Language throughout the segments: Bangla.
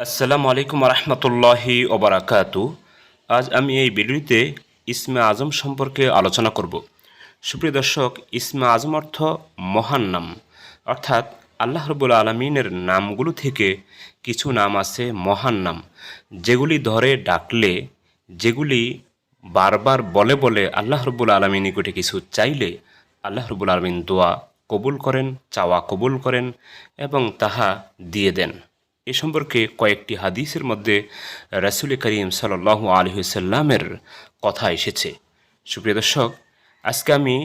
আসসালামু আলাইকুম রহমতুল্লাহি ওবরাকাতু। আজ আমি এই ভিডিওতে ইসমে আজম সম্পর্কে আলোচনা করব। সুপ্রিয় দর্শক, ইসমে আজম অর্থ মহান নাম। অর্থাৎ আল্লাহ রবুল আলমিনের নামগুলো থেকে কিছু নাম আছে মহান নাম। যেগুলি ধরে ডাকলে, যেগুলি বারবার বলে বলে আল্লাহ রবুল আলমী নিকটে কিছু চাইলে আল্লাহ রবুল আলমিন দোয়া কবুল করেন, চাওয়া কবুল করেন এবং তাহা দিয়ে দেন। এ সম্পর্কে কয়েকটি হাদিসের মধ্যে রাসুল করিম সাল আলহিসাল্লামের কথা এসেছে। সুপ্রিয় দর্শক, আজকে আমি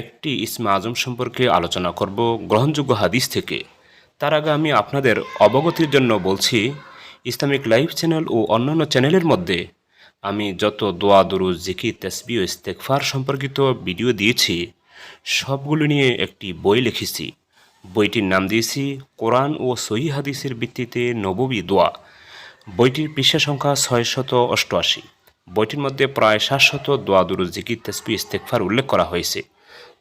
একটি ইসমা আজম সম্পর্কে আলোচনা করব গ্রহণযোগ্য হাদিস থেকে। তার আগে আমি আপনাদের অবগতির জন্য বলছি, ইসলামিক লাইভ চ্যানেল ও অন্যান্য চ্যানেলের মধ্যে আমি যত দোয়া দরু জিকি তেসবি ও ইস্তেকফার সম্পর্কিত ভিডিও দিয়েছি, সবগুলো নিয়ে একটি বই লিখেছি। বইটির নাম দিয়েছি কোরআন ও সহি হাদিসের ভিত্তিতে নববী দোয়া। বইটির পৃষ্ঠা সংখ্যা ছয়শত অষ্টআশি। বইটির মধ্যে প্রায় সাতশত দোয়া দুরু জিকির তেসবি ইস্তেকফার উল্লেখ করা হয়েছে।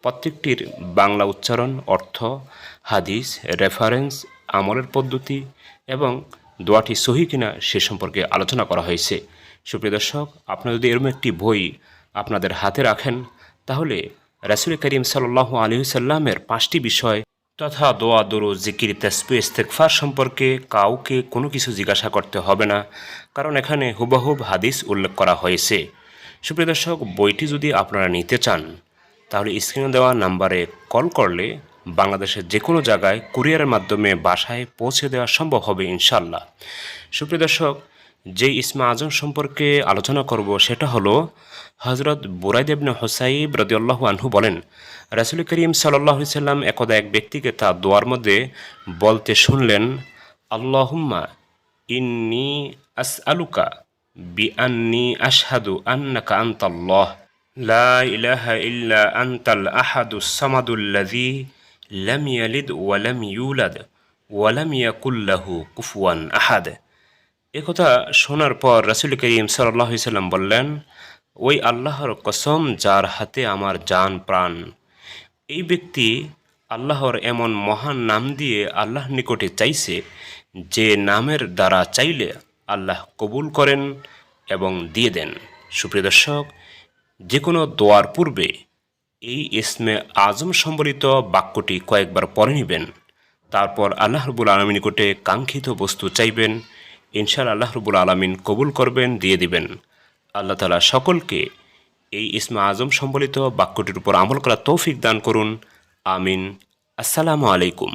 প্রত্যেকটির বাংলা উচ্চারণ, অর্থ, হাদিস, রেফারেন্স, আমলের পদ্ধতি এবং দোয়াটি সহি কিনা সে সম্পর্কে আলোচনা করা হয়েছে। সুপ্রিয় দর্শক আপনারা যদি এরকম একটি বই আপনাদের হাতে রাখেন, তাহলে রাসুল করিম সাল্লাহ আলী সাল্লামের পাঁচটি বিষয় তথা দোয়া দরু জিকির তেসপি ইস্তেকফার সম্পর্কে কাউকে কোনো কিছু জিজ্ঞাসা করতে হবে না, কারণ এখানে হুবহুব হাদিস উল্লেখ করা হয়েছে। সুপ্রিয় দর্শক, বইটি যদি আপনারা নিতে চান, তাহলে স্ক্রিনে দেওয়া নাম্বারে কল করলে বাংলাদেশের যে কোনো জায়গায় কুরিয়ারের মাধ্যমে বাসায় পৌঁছে দেওয়া সম্ভব হবে ইনশাল্লাহ সুপ্রিয় দর্শক যে ইসমা আজম সম্পর্কে আলোচনা করব সেটা হলো হজরত বুরাইদেবনে হোসাইব রদিউল্লাহ আনহু বলেন, রাসুল করিম সাল্লাহ সাল্লাম একদা এক ব্যক্তিকে তা দোয়ার মধ্যে বলতে শুনলেন, আল্লাহুম্মা ইন্নি আস আলুকা বি আন্নি আশহাদু আন্নাকা আন্তাল্লাহ, লা ইলাহা ইল্লা আন্তাল আহাদু সামাদুল্লাযী লাম ইয়ালিদ ইউলাদ ওয়া লাম ইয়াকুল কুফুয়ান আহাদ। একথা শোনার পর রাসুল করিম সাল্লাম বললেন, ওই আল্লাহর কসম যার হাতে আমার জান প্রাণ, এই ব্যক্তি আল্লাহর এমন মহান নাম দিয়ে আল্লাহর নিকটে চাইছে যে নামের দ্বারা চাইলে আল্লাহ কবুল করেন এবং দিয়ে দেন। সুপ্রিয় দর্শক, যে কোনো দোয়ার পূর্বে এই ইসমে আজম সম্বলিত বাক্যটি কয়েকবার পড়ে নেবেন, তারপর আল্লাহ রবুল আলমীর নিকটে কাঙ্ক্ষিত বস্তু চাইবেন ইনশাল আল্লাহ রবুল আলমিন কবুল করবেন, দিয়ে দিবেন। আল্লাহ তালা সকলকে এই ইসমা আজম সম্বলিত বাক্যটির উপর আমল করা তৌফিক দান করুন। আমিন। আসসালামু আলাইকুম।